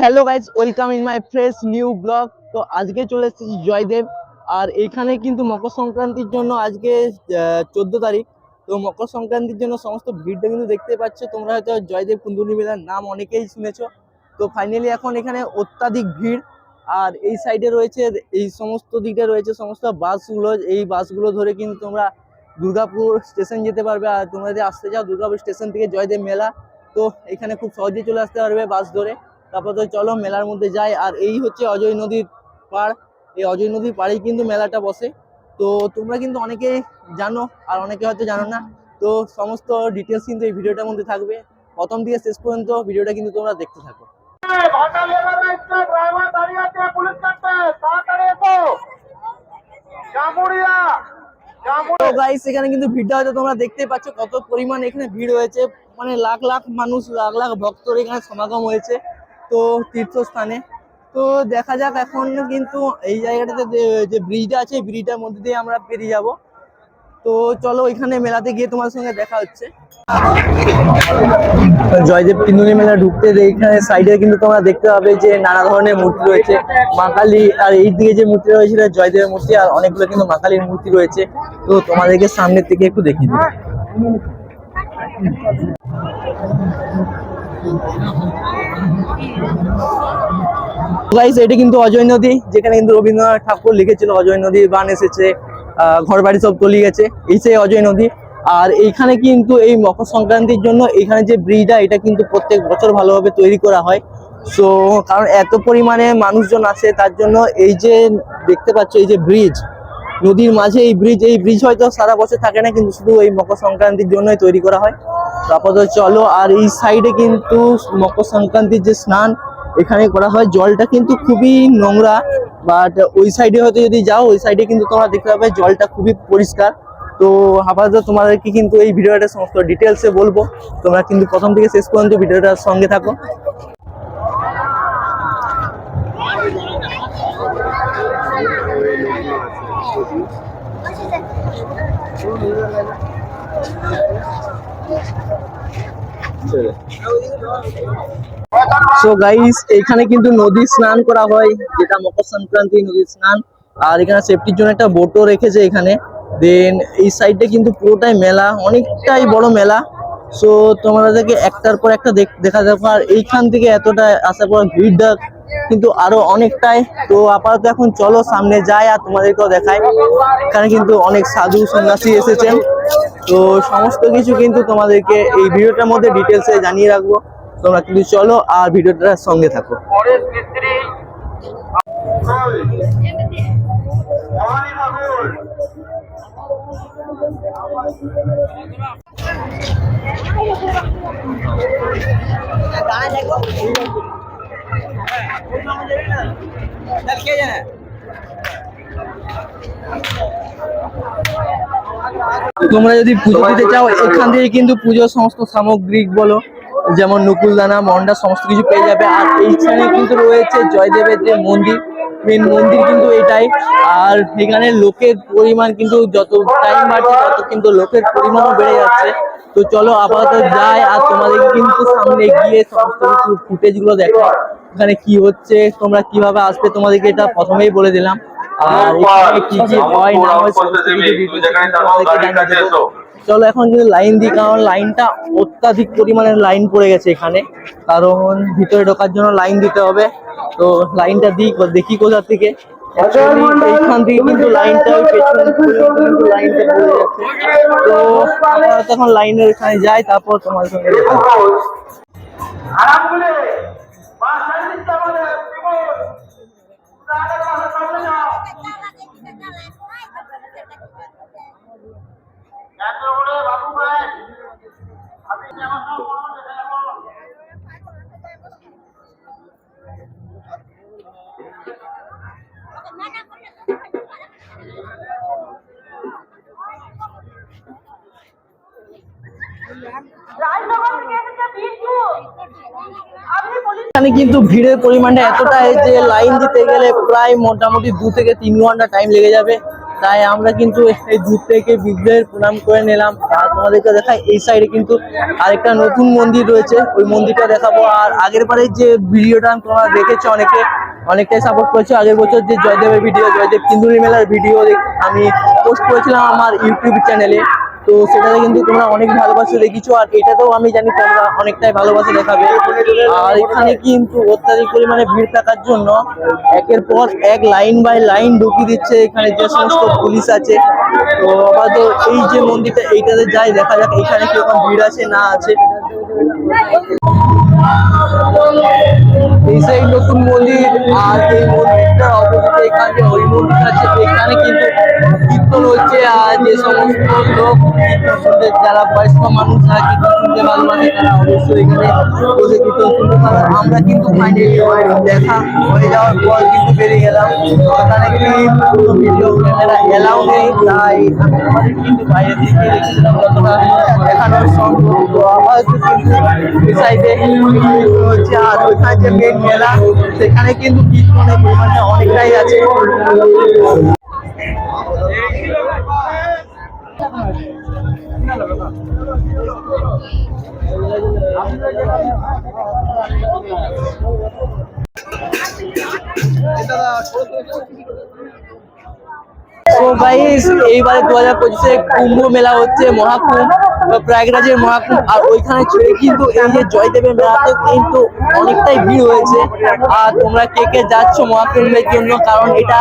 Hello guys welcome in my fresh new blog তো আজকে চলে এসেছি জয়দেব। আর এখানে কিন্তু মকর সংক্রান্তির জন্য আজকে চোদ্দ তারিখ। তো মকর সংক্রান্তির জন্য সমস্ত ভিড়টা কিন্তু দেখতে পাচ্ছ। তোমরা হয়তো জয়দেব কুন্দুলি মেলার নাম অনেকেই শুনেছো। তো ফাইনালি এখন এখানে অত্যাধিক ভিড়। আর এই সাইডে রয়েছে, এই সমস্ত দিকে রয়েছে সমস্ত বাসগুলো। এই বাসগুলো ধরে কিন্তু তোমরা দুর্গাপুর স্টেশন যেতে পারবে। আর তোমরা যদি আসতে চাও, দুর্গাপুর স্টেশন থেকে জয়দেব মেলা। তো এখানে খুব সহজেই চলে আসতে পারবে বাস ধরে। তারপর তো চলো মেলার মধ্যে যাই, আর এই হচ্ছে অজয় নদীর পাড়। এই অজয় নদীর পাড়েই কিন্তু মেলাটা বসে। তো তোমরা কিন্তু অনেকেই জানো, আর অনেকে হয়তো জানো না। তো সমস্ত ডিটেলস কিন্তু এই ভিডিওটার মধ্যে থাকবে। প্রথম থেকে শেষ পর্যন্ত ভিডিওটা কিন্তু তোমরা দেখতে থাকো। এখানে কিন্তু ভিড়টা হয়তো তোমরা দেখতে পাচ্ছ, কত পরিমাণ এখানে ভিড় হয়েছে। মানে লাখ লাখ মানুষ, লাখ লাখ ভক্তর এখানে সমাগম হয়েছে। তো তীর্থস্থানে। তো দেখা যাক এখন কিন্তু এই জায়গাটাতে যে- ব্রিজটা আছে ব্রিজটার মধ্যে দিয়ে আমরা পেরিয়ে যাব। তো চলো ওইখানে মেলাতে গিয়ে তোমার সঙ্গে দেখা হচ্ছে। জয়দেব কিন্দুনি মেলা ঢুকতে এইখানে সাইডে কিন্তু তোমরা দেখতে পাবে যে নানা ধরনের মূর্তি রয়েছে। মা আর এই দিকে যে মূর্তি রয়েছে জয়দেবের মূর্তি, আর অনেকগুলো কিন্তু মা কালীর মূর্তি রয়েছে। তো তোমাদেরকে সামনের থেকে একটু দেখিয়ে দিই। গাইস এটা কিন্তু অজয় নদী, যেখানে কিন্তু রবীন্দ্রনাথ ঠাকুর লিখেছিল। অজয় নদীর বান এসেছে ঘর বাড়ি সব তলিয়ে গেছে। এই সেই অজয় নদী। আর এইখানে কিন্তু এই মকর সংক্রান্তির জন্য এখানে যে ব্রিজটা, এটা কিন্তু প্রত্যেক বছর ভালোভাবে তৈরি করা হয়। সো কারণ এত পরিমাণে মানুষজন আসে, তার জন্য এই যে দেখতে পাচ্ছ, এই যে ব্রিজ, নদীর মাঝে এই ব্রিজ এই ব্রিজ হয়তো সারা বছর থাকে না, কিন্তু শুধু এই মকর সংক্রান্তির জন্যই তৈরি করা হয়। আপাতত চলো, আর এই সাইডে কিন্তু মকর সংক্রান্তির যে স্নান, এখানে করা হয়। জলটা কিন্তু খুবই নোংরা বাট ওই সাইডে হয়তো যদি যাও, ওই সাইডে কিন্তু তোমরা দেখতে পাবে জলটা খুবই পরিষ্কার। তো আপাতত তোমাদেরকে কিন্তু এই ভিডিওটা সমস্ত ডিটেলসে বলব। তোমরা কিন্তু প্রথম থেকে শেষ পর্যন্ত ভিডিওটার সঙ্গে থাকো। সো গাইস এখানে কিন্তু নদী স্নান করা হয়, যেটা মকর সংক্রান্তি নদী স্নান। আর এখানে সেফটির জন্য একটা বোটও রেখেছে এখানে। দেন এই সাইডে কিন্তু পুরোটাই মেলা, অনেকটাই বড় মেলা। সো তোমাদেরকে একটার পর একটা দেখ- যাবে আর এইখান থেকে এতটা আসার পর ভিড়টা কিন্তু আরও অনেকটাই। তো, আপাতত এখন চলো, সামনে যাই আর তোমাদেরকেও দেখাই। এখানে কিন্তু অনেক সাধু সন্ন্যাসী এসেছেন। তো সমস্ত কিছু কিন্তু তোমাদেরকে এই ভিডিওটার মধ্যে ডিটেলসে জানিয়ে রাখব। তোমরা কিন্তু চলো আর ভিডিওটার সঙ্গে থাকো। তোমরা যদি পুজো দিতে চাও, এখান থেকে কিন্তু পুজোর সমস্ত সামগ্রী বলো, যেমন নকুলদানা, মন্ডা, সমস্ত কিছু পেয়ে যাবে। আর এইখানে কিন্তু রয়েছে জয়দেবের যে মন্দির মেন মন্দির কিন্তু এটাই। আর এখানে লোকের পরিমাণ কিন্তু যত টাইম বাড়ছে, তত কিন্তু লোকের পরিমাণও বেড়ে যাচ্ছে। তো চলো, আপাতত যাই, আর তোমাদের কিন্তু সামনে গিয়ে সমস্ত কিছু ফুটেজগুলো দেখো এখানে কি হচ্ছে, তোমরা কীভাবে আসবে, তোমাদেরকে এটা প্রথমেই বলে দিলাম। আর এখানে কি কি হয় না হয়। চলো এখন কিন্তু লাইন দিই কারণ লাইনটা অত্যাধিক পরিমাণে লাইন পড়ে গেছে এখানে। কারণ ভিতরে ঢোকার জন্য লাইন দিতে হবে। তো লাইনটা দিই দেখি কোথা থেকে। এইখান থেকে কিন্তু লাইনটা ওই পেছনে কিন্তু লাইনটা পড়ে যাচ্ছে তো আপাতত এখন লাইনের এখানে যাই তারপর তোমার সঙ্গে দেখা এখানে কিন্তু ভিড়ের পরিমাণটা এতটাই যে লাইন দিতে গেলে প্রায় মোটামুটি দু থেকে তিন ঘণ্টা টাইম লেগে যাবে। তাই আমরা কিন্তু এই দূর থেকে বিগ্রহের প্রণাম করে নিলাম। আর তোমাদেরকে দেখাই, এই সাইডে কিন্তু আরেকটা নতুন মন্দির রয়েছে। ওই মন্দিরটা দেখাবো। আর আগের বারে যে ভিডিওটা তোমরা দেখেছ অনেকে, অনেকটাই সাপোর্ট করেছ। আগের বছর যে জয়দেবের ভিডিও জয়দেব কিন্দুরি মেলার ভিডিও আমি পোস্ট করেছিলাম আমার ইউটিউব চ্যানেলে তো সেটাতে কিন্তু তোমরা অনেক ভালোবাসা দেখিছো, আর এটাতেও আমি জানি তোমরা অনেকটাই ভালোবাসা দেখাবে। আর এখানে কিন্তু অত্যাধিক পরিমাণে ভিড় থাকার জন্য একের পর এক লাইন বাই লাইন ঢুকিয়ে দিচ্ছে এখানে যে সমস্ত পুলিশ আছে। তো আপাতত এই যে মন্দিরটা, এইটাতে যাই, দেখা যাক এখানে কীরকম ভিড় আছে, না আছে। এই সেই নতুন মন্দির, আর এই মন্দিরটার অপোজিটে এখানে ওই মন্দির আছে, এখানে কিন্তু হচ্ছে আর যে সমস্ত লোক যারা বয়স্ক মানুষ কীর্তন শুনতে ভালোবাসে তারা অবশ্যই এখানে শুনতে আমরা কিন্তু ফাইনালি দেখা হয়ে যাওয়ার পর কিন্তু বেরিয়ে গেলাম। ওখানে কিন্তু ভিডিও ক্যামেরা এলাও নেই, তাই কিন্তু বাইরে থেকে দেখানোর সম্ভব। তো আবার কিন্তু সাইডে হচ্ছে আর ওইখানে যে মেন মেলা, সেখানে কিন্তু কীর্তনের অনেকটাই আছে। তো গাইস এইবারে দু হাজার পঁচিশে কুম্ভ মেলা হচ্ছে মহাকুম্ভ। প্রয়াগরাজের মহাকুম্ভ, আর ওইখানে ছেড়ে কিন্তু এই যে জয়দেবের মেলাতে কিন্তু অনেকটাই ভিড় হয়েছে। আর তোমরা কে কে যাচ্ছ মহাকুম্ভের জন্য? কারণ এটা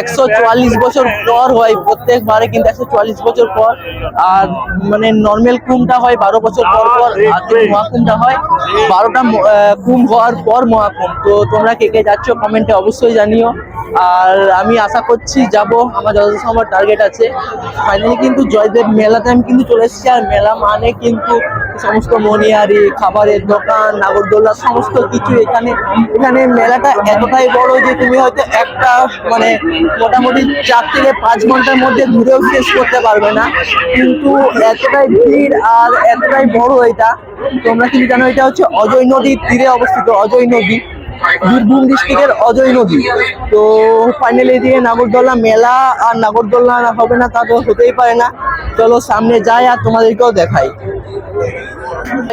একশো চুয়াল্লিশ বছর পর হয়, প্রত্যেকবারে কিন্তু একশো চুয়াল্লিশ বছর পর। আর মানে নর্মাল কুম্ভটা হয় বারো বছর পর পর, আর মহাকুম্ভটা হয়, বারোটা কুম্ভ হওয়ার পর মহাকুম্ভ। তো তোমরা কে কে যাচ্ছ কমেন্টে অবশ্যই জানিও। আর আমি আশা করছি যাব। আমার যত সম্ভব টার্গেট আছে। ফাইনালি কিন্তু জয়দেব মেলাতে আমি কিন্তু চলে এসেছি। আর মেলা মানে কিন্তু সমস্ত মনিহারি খাবারের দোকান নাগরদোল্লা সমস্ত কিছু এখানে। এখানে মেলাটা এতটাই বড় যে তুমি হয়তো একটা মানে মোটামুটি চার থেকে পাঁচ ঘণ্টার মধ্যে ঘুরেও শেষ করতে পারবে না। কিন্তু এতটাই ভিড় আর এতটাই বড় এটা। তোমরা কিন্তু জানো এটা হচ্ছে অজয় নদীর তীরে অবস্থিত, অজয় নদী। বীরভূম ডিস্ট্রিক্টের অজয় নদী। তো ফাইনালি দিয়ে নাগরদোল্লা মেলা আর নাগরদোল্লা হবে না তা তো হতেই পারে না। চলো সামনে যাই আর তোমাদেরকেও দেখাই।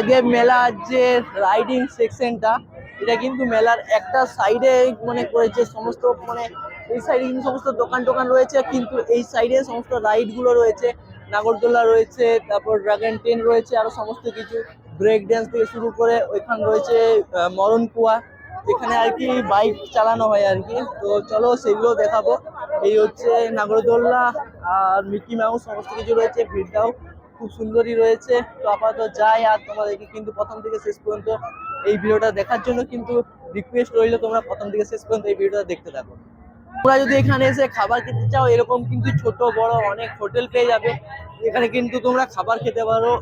আগে মেলার যে রাইডিং সেকশনটা এটা কিন্তু মেলার একটা সাইডে মানে করেছে সমস্ত মানে এই সাইডে কিন্তু সমস্ত দোকান টোকান রয়েছে, কিন্তু এই সাইডে সমস্ত রাইডগুলো রয়েছে। নাগরদোল্লা রয়েছে, তারপর ড্রাগন ট্রেন রয়েছে, আরও সমস্ত কিছু। ব্রেক ড্যান্স থেকে শুরু করে ওইখান রয়েছে মরণ কুয়া যেখানে আর কি বাইক চালানো হয় আর কি। তো চলো সেগুলো দেখাবো। এই হচ্ছে নাগরদোল্লা আর মিকি মাউস, সমস্ত কিছু রয়েছে। ভিড়টাও খুব সুন্দরই রয়েছে। তো আপাতত যাই আর তোমাদেরকে কিন্তু প্রথম থেকে শেষ পর্যন্ত এই ভিডিওটা দেখার জন্য কিন্তু রিকোয়েস্ট রইল, তোমরা প্রথম থেকে শেষ পর্যন্ত এই ভিডিওটা দেখতে থাকো। তোমরা যদি এখানে এসে খাবার খেতে চাও, এরকম কিন্তু ছোট, বড় অনেক হোটেল পেয়ে যাবে। এখানে কিন্তু তোমরা খাবার খেতে পারো।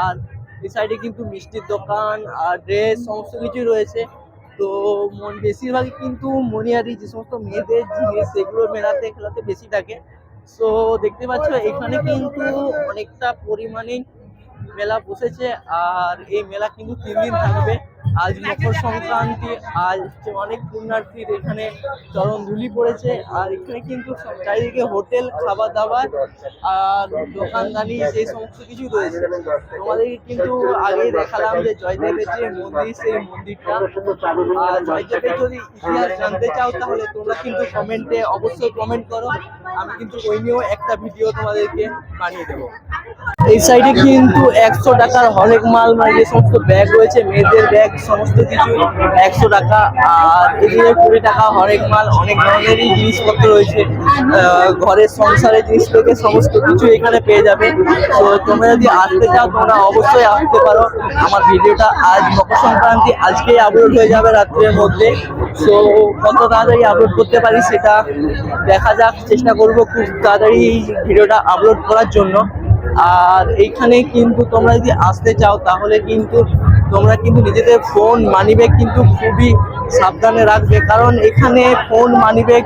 আর এই সাইডে কিন্তু মিষ্টির দোকান, আর ড্রেস সমস্ত কিছুই রয়েছে। তো মন বেশিরভাগই কিন্তু মনিহারি যে সমস্ত মেয়েদের জিনিস সেগুলো মেলাতে খেলাতে বেশি থাকে। সো দেখতে পাচ্ছ, এখানে কিন্তু অনেকটা পরিমাণে মেলা বসেছে। আর এই মেলা কিন্তু তিন দিন থাকবে। আজ মকর সংক্রান্তি, আজ অনেক পুণ্যার্থীর এখানে চরণ ধুলি পড়েছে, আর এখানে কিন্তু চারিদিকে হোটেল খাবার দাবার আর দোকানদানি সেই সমস্ত কিছু রয়েছে। তোমাদেরকে কিন্তু আগেই দেখালাম যে জয়দেবের যে মন্দির, সেই মন্দিরটা। আর জয়দেবের যদি ইতিহাস জানতে চাও, তাহলে তোমরা কিন্তু কমেন্টে অবশ্যই কমেন্ট করো। আমি কিন্তু ওই নিয়েও একটা ভিডিও তোমাদেরকে বানিয়ে দেবো। এই সাইডে কিন্তু একশো টাকার হরেক মাল মানে যে সমস্ত ব্যাগ রয়েছে, মেয়েদের ব্যাগ সমস্ত কিছু, একশো টাকা, আর এদিকে কুড়ি টাকা হরেক মাল, অনেক ধরনেরই জিনিসপত্র রয়েছে। ঘরের সংসারের জিনিস থেকে সমস্ত কিছু এখানে পেয়ে যাবে। তো তোমরা যদি আসতে চাও, তোমরা অবশ্যই আসতে পারো। আমার ভিডিওটা আজ মকর সংক্রান্তি আজকেই আপলোড হয়ে যাবে রাত্রের মধ্যে। সো কত তাড়াতাড়ি আপলোড করতে পারি সেটা দেখা যাক। চেষ্টা করব খুব তাড়াতাড়ি এই ভিডিওটা আপলোড করার জন্য। আর এইখানে কিন্তু তোমরা যদি আসতে চাও, তাহলে কিন্তু তোমরা কিন্তু নিজেদের ফোন মানিব্যাগ কিন্তু খুবই সাবধানে রাখবে। কারণ এখানে ফোন মানিব্যাগ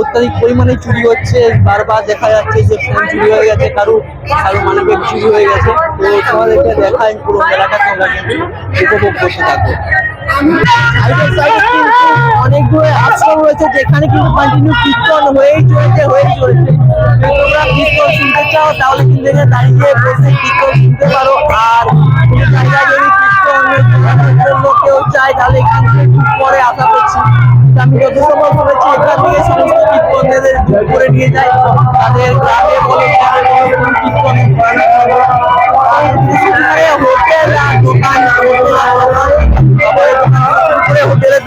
অত্যাধিক পরিমাণে চুরি হচ্ছে। বারবার দেখা যাচ্ছে যে ফোন চুরি হয়ে গেছে, কারও কারও মানিব্যাগ চুরি হয়ে গেছে। তো তোমাদেরকে দেখায় পুরো মেলাটা, তোমরা কিন্তু উপভোগ করতে থাকো। অনেকগুলো আশ্রম রয়েছে, যেখানে কিন্তু কন্টিনিউ কীর্তন হয়েই চলেছে হয়েই চলেছে। তোমরা কীর্তন শুনতে চাও, তাহলে কিন্তু এখানে দাঁড়িয়ে বসে কীর্তন শুনতে পারো। আর কোনো জায়গায় যদি কীর্তন জন্য কেউ চায়, তাহলে এখান থেকে একটু পরে আশা করছি। আমি যত সময় শুনেছি, এখান থেকে সমস্ত কীর্তনদের করে নিয়ে যায়। তাদের গ্রামে বলো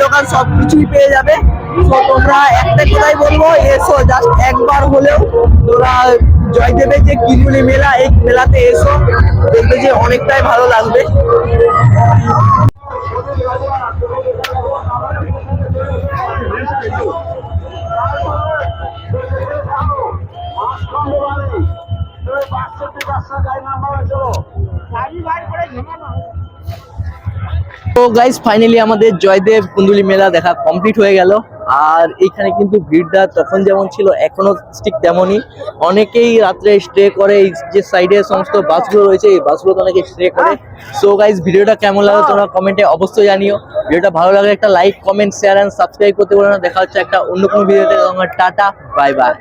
হোটেলের সব কিছুই পেয়ে যাবে। তো তোমরা একটা কথাই বলব, এসো জাস্ট একবার হলেও তোরা জয়দেবের যে কিলুলি মেলা, এই মেলাতে এসো, দেখবে যে অনেকটাই ভালো লাগবে। তো গাইস ফাইনালি আমাদের জয়দেব কুন্দুলি মেলা দেখা কমপ্লিট হয়ে গেল। আর এইখানে কিন্তু ভিড়টা তখন যেমন ছিল এখনও ঠিক তেমনই। অনেকেই রাত্রে স্টে করে, এই যে সাইডে সমস্ত বাসগুলো রয়েছে, এই বাসগুলোতে অনেকে স্টে করে। সো গাইস ভিডিওটা কেমন লাগল তোমরা কমেন্টে অবশ্যই জানিও। ভিডিওটা ভালো লাগলে একটা like comment share and subscribe করতে বলো না। দেখা হচ্ছে একটা অন্য কোনো ভিডিওতে টাটা বাই বাই